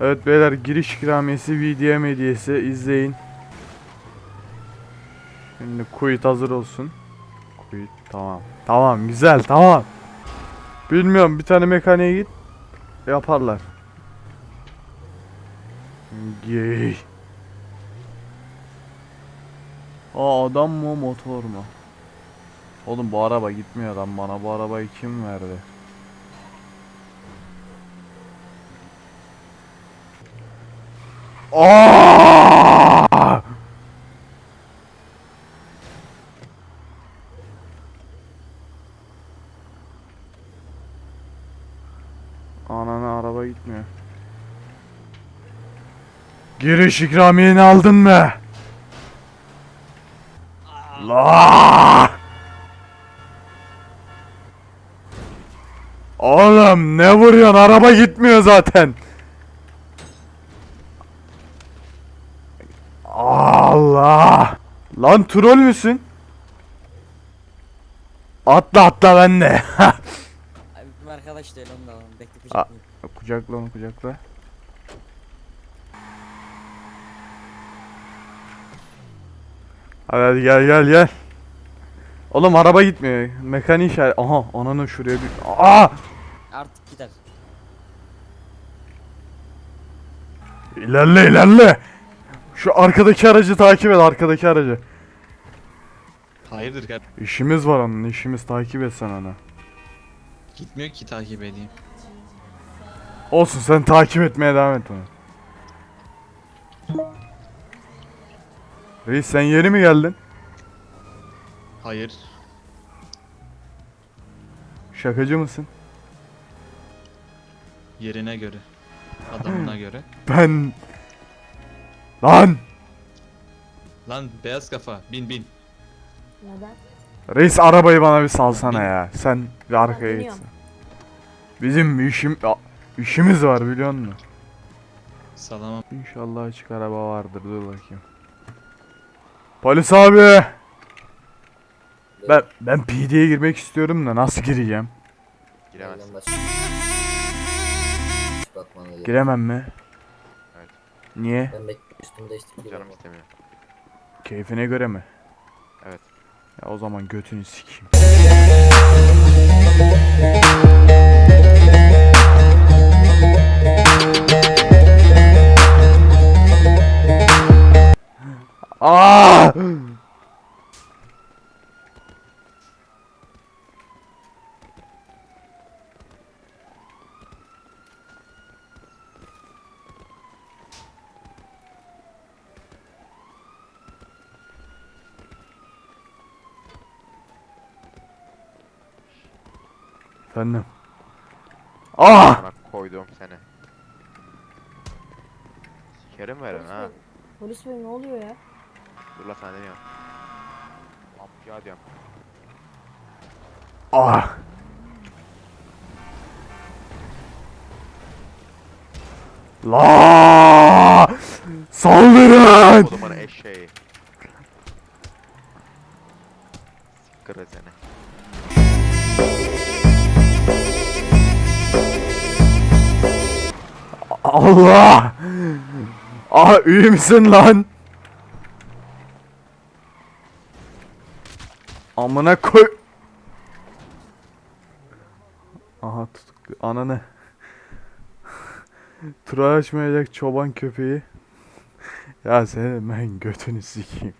Evet beyler giriş ikramiyesi VDM hediyesi izleyin. Şimdi quit hazır olsun. Quit tamam. Tamam güzel tamam. Bilmiyorum bir tane mekaniğe git. Yaparlar. Gey. Aa adam mı motor mu? Oğlum bu araba gitmiyor lan bana bu arabayı kim verdi? Aa! Ananı araba gitmiyor. Giriş ikramiyeni aldın mı? La! Oğlum ne vuruyorsun? Araba gitmiyor zaten. Allah! Lan troll müsün? Atla atla ben de. Abi bizim arkadaş değil onu da alalım. Bekle kucaklayayım. kucakla onu kucakla. Hadi, hadi gel gel gel. Oğlum araba gitmiyor. Mekaniği işaret. Aha ananı şuraya bir. Aa! Artık gider. İlerle ilerle. Şu arkadaki aracı takip et arkadaki aracı. Hayırdır kar? İşimiz var onun işimiz takip et sen onu. Gitmiyor ki takip edeyim. Olsun sen takip etmeye devam et onu. Reis sen yeni mi geldin? Hayır. Şakacı mısın? Yerine göre. Adamına göre. Ben... Lan! Lan beyaz kafa bin bin. Neden? Reis arabayı bana bir salsana ya. Sen bir arkaya biniyorum. gitsin. Bizim işim a- işimiz var biliyor musun? Salamam. İnşallah açık araba vardır. Dur bakayım. Polis abi. Ben ben PD'ye girmek istiyorum da nasıl gireceğim? Giremezsin. Bakmana gerek. Giremem mi? Evet. Niye? Ben beklemiştim de işte şey giremem. Canım istemiyor. Keyfine göre mi? Evet. Ya o zaman götünü sikeyim. Aa! Efendim. Aa! Bana koydum seni. Sikerim verin Polis ha. bey, polis bey ne oluyor ya? Dur la sana demiyorum. Amca diyorum. Ah! La! Saldırın! Kodumun eşeği. Siktir seni. Allah! Ah iyi misin lan? Amına koy. Aha tutuk. Ananı. Tura açmayacak çoban köpeği. Ya senin ben götünü sikeyim.